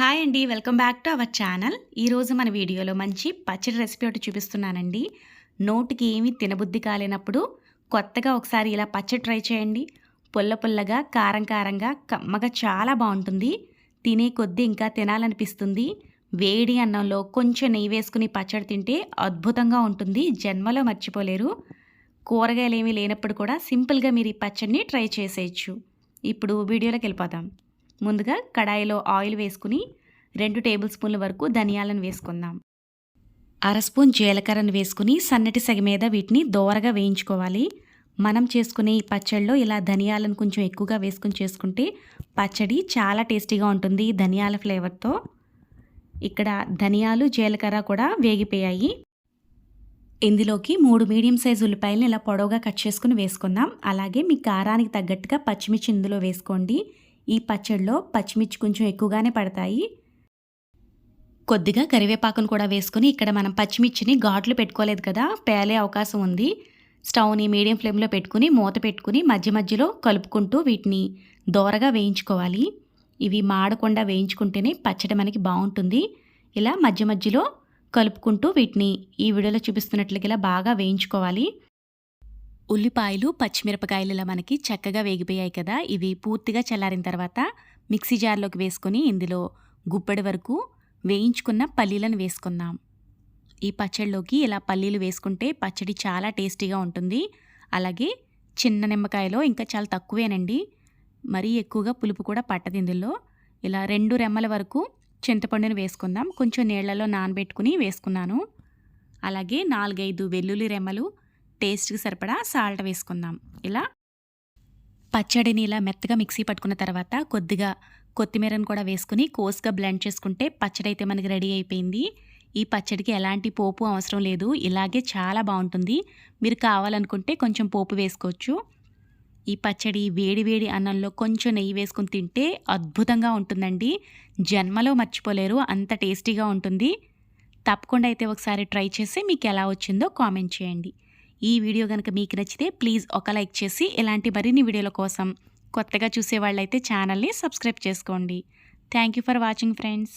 Hi అండి welcome back to our channel ఈరోజు మన వీడియోలో మంచి పచ్చడి రెసిపీ ఒకటి చూపిస్తున్నానండి. నోటికి ఏమీ తినబుద్ధి కాలేనప్పుడు కొత్తగా ఒకసారి ఇలా పచ్చడి ట్రై చేయండి. పుల్ల పుల్లగా కారం కారంగా కమ్మగా చాలా బాగుంటుంది. తినే కొద్దీ ఇంకా తినాలనిపిస్తుంది. వేడి అన్నంలో కొంచెం నెయ్యి వేసుకుని పచ్చడి తింటే అద్భుతంగా ఉంటుంది. జన్మలో మర్చిపోలేరు. కూరగాయలు ఏమీ లేనప్పుడు కూడా సింపుల్గా మీరు ఈ పచ్చడిని ట్రై చేసేయచ్చు. ఇప్పుడు వీడియోలోకి వెళ్ళిపోదాం. ముందుగా కడాయిలో ఆయిల్ వేసుకుని రెండు టేబుల్ స్పూన్ల వరకు ధనియాలను వేసుకుందాం. అర స్పూన్ జీలకర్రను వేసుకుని సన్నటి సగ మీద వీటిని దోరగా వేయించుకోవాలి. మనం చేసుకునే ఈ పచ్చడిలో ఇలా ధనియాలను కొంచెం ఎక్కువగా వేసుకుని చేసుకుంటే పచ్చడి చాలా టేస్టీగా ఉంటుంది ధనియాల ఫ్లేవర్తో. ఇక్కడ ధనియాలు జీలకర్ర కూడా వేగిపోయాయి. ఇందులోకి మూడు మీడియం సైజు ఉల్లిపాయలను ఇలా పొడవుగా కట్ చేసుకుని వేసుకుందాం. అలాగే మీ కారానికి తగ్గట్టుగా పచ్చిమిర్చి ఇందులో వేసుకోండి. ఈ పచ్చడిలో పచ్చిమిర్చి కొంచెం ఎక్కువగానే పడతాయి. కొద్దిగా కరివేపాకును కూడా వేసుకుని ఇక్కడ మనం పచ్చిమిర్చిని ఘాట్లు పెట్టుకోలేదు కదా పేలే అవకాశం ఉంది. స్టవ్ని మీడియం ఫ్లేమ్లో పెట్టుకుని మూత పెట్టుకుని మధ్య మధ్యలో కలుపుకుంటూ వీటిని దోరగా వేయించుకోవాలి. ఇవి మాడకుండా వేయించుకుంటేనే పచ్చడి మనకి బాగుంటుంది. ఇలా మధ్య మధ్యలో కలుపుకుంటూ వీటిని ఈ వీడియోలో చూపిస్తున్నట్లుగా ఇలా బాగా వేయించుకోవాలి. ఉల్లిపాయలు పచ్చిమిరపకాయలు ఇలా మనకి చక్కగా వేగిపోయాయి కదా. ఇవి పూర్తిగా చల్లారిన తర్వాత మిక్సీ జార్లోకి వేసుకొని ఇందులో గుప్పెడి వరకు వేయించుకున్న పల్లీలను వేసుకుందాం. ఈ పచ్చడిలోకి ఇలా పల్లీలు వేసుకుంటే పచ్చడి చాలా టేస్టీగా ఉంటుంది. అలాగే చిన్న నిమ్మకాయలో ఇంకా చాలా తక్కువేనండి. మరీ ఎక్కువగా పులుపు కూడా పట్టదు ఇందులో. ఇలా రెండు రెమ్మల వరకు చింతపండుని వేసుకుందాం. కొంచెం నీళ్ళలో నానబెట్టుకుని వేసుకున్నాను. అలాగే నాలుగైదు వెల్లుల్లి రెమ్మలు టేస్ట్కి సరిపడా సాల్ట్ వేసుకుందాం. ఇలా పచ్చడిని ఇలా మెత్తగా మిక్సీ పట్టుకున్న తర్వాత కొద్దిగా కొత్తిమీరను కూడా వేసుకుని కోస్గా బ్లెండ్ చేసుకుంటే పచ్చడి అయితే మనకి రెడీ అయిపోయింది. ఈ పచ్చడికి ఎలాంటి పోపు అవసరం లేదు. ఇలాగే చాలా బాగుంటుంది. మీరు కావాలనుకుంటే కొంచెం పోపు వేసుకోవచ్చు. ఈ పచ్చడి వేడి వేడి అన్నంలో కొంచెం నెయ్యి వేసుకుని తింటే అద్భుతంగా ఉంటుందండి. జన్మలో మర్చిపోలేరు. అంత టేస్టీగా ఉంటుంది. తప్పకుండా అయితే ఒకసారి ట్రై చేసి మీకు ఎలా వచ్చిందో కామెంట్ చేయండి. ఈ వీడియో కనుక మీకు నచ్చితే ప్లీజ్ ఒక లైక్ చేసి ఇలాంటి మరిన్ని వీడియోల కోసం కొత్తగా చూసే వాళ్ళైతే ఛానల్ని సబ్స్క్రైబ్ చేసుకోండి. Thank you for watching friends